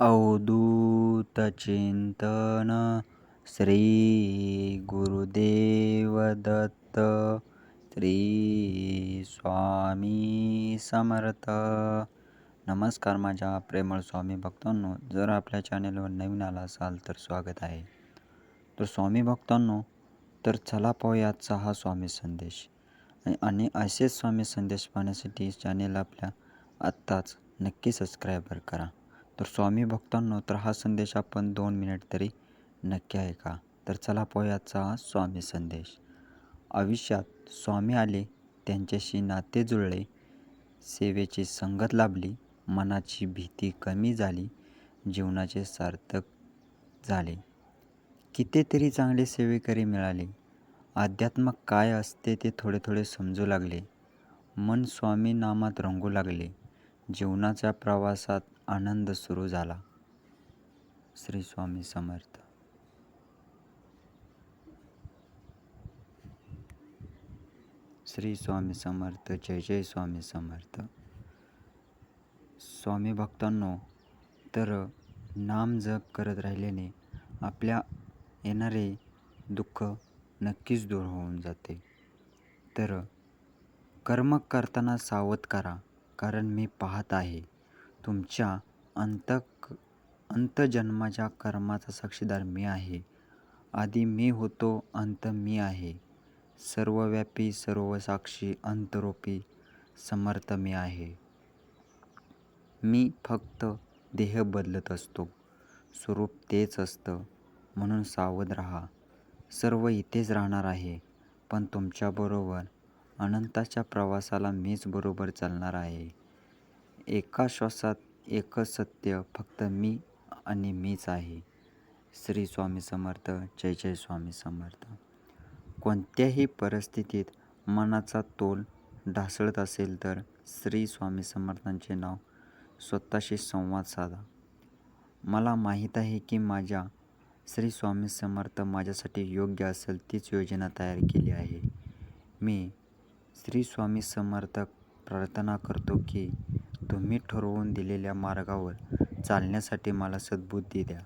अवधूतचिंतन श्री गुरुदेव दत्त श्री स्वामी समर्थ. नमस्कार माझ्या प्रेमळ स्वामी भक्तांनो जर आपल्या चॅनेलवर नवीन आला असाल तर स्वागत आहे. तर स्वामी भक्तांनो तर चला पाहूयाचा हा स्वामी संदेश. आणि असेच स्वामी संदेश पाहण्यासाठी चॅनेल आपल्या आत्ताच नक्की सबस्क्रायबर करा. तर स्वामी भक्तांनो तर हा संदेश आपण दोन मिनिट तरी नक्की आहे का? तर चला पोह्याचा हा स्वामी संदेश. आयुष्यात स्वामी आले त्यांच्याशी नाते जुळले सेवेची संगत लाभली मनाची भीती कमी झाली जीवनाचे सार्थक झाले. कितीतरी चांगले सेवेकरी मिळाले. अध्यात्म काय असते ते थोडे थोडे समजू लागले. मन स्वामी नामात रंगू लागले. जीवनाच्या प्रवासात आनंद सुरू झाला. श्री स्वामी समर्थ. श्री स्वामी समर्थ जय जय स्वामी समर्थ. स्वामी भक्तांनो तर नाम जप करत राहिल्याने आपल्या येणारे दुःख नक्कीच दूर होऊन जाते. तर कर्म करताना सावध करा कारण मी पाहत आहे. तुमच्या अंतक अंतजन्माच्या कर्माचा साक्षीदार मी आहे. आधी मी होतो अंत मी आहे. सर्वव्यापी सर्वसाक्षी अंतरोपी समर्थ मी आहे. मी फक्त देह बदलत असतो. स्वरूप तेच असतं. म्हणून सावध राहा. सर्व इथेच राहणार आहे. पण तुमच्याबरोबर अनंताच्या प्रवासाला मीच बरोबर चालणार आहे. एका श्वासात एकच सत्य फक्त मी आणि मीच आहे. श्री स्वामी समर्थ जय जय स्वामी समर्थ. कोणत्याही परिस्थितीत मनाचा तोल ढासळत असेल तर श्री स्वामी समर्थांचे नाव स्वतःशी संवाद साधा. मला माहीत आहे की माझ्या श्री स्वामी समर्थ माझ्यासाठी योग्य असेल तीच योजना तयार केली आहे. मी श्री स्वामी समर्थ प्रार्थना करतो की तुम्ही ठरवून दिलेल्या मार्गावर चालण्यासाठी मला सद्बुद्धी द्या.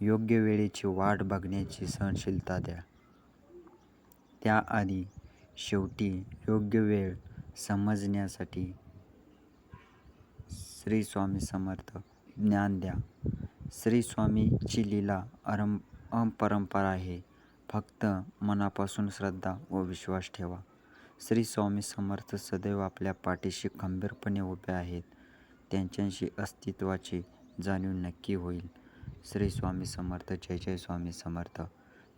योग्य वेळेची वाट बघण्याची सहनशीलता द्या. त्याआधी शेवटी योग्य वेळ समजण्यासाठी श्री स्वामी समर्थ ज्ञान द्या. श्री स्वामीची लीला अरम अपरंपरा आहे. फक्त मनापासून श्रद्धा व विश्वास ठेवा. श्री स्वामी समर्थ सदैव आपल्या पाठीशी खंबीरपणे उभे आहेत. त्यांच्याशी अस्तित्वाची जाणीव नक्की होईल. श्री स्वामी समर्थ जय जय स्वामी समर्थ.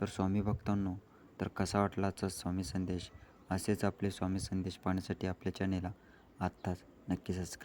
तर स्वामी भक्तांनो तर कसा वाटलाचा स्वामी संदेश? असेच आपले स्वामी संदेश पाहण्यासाठी आपल्या चॅनेलला आत्ताच नक्की सबस्क्राईब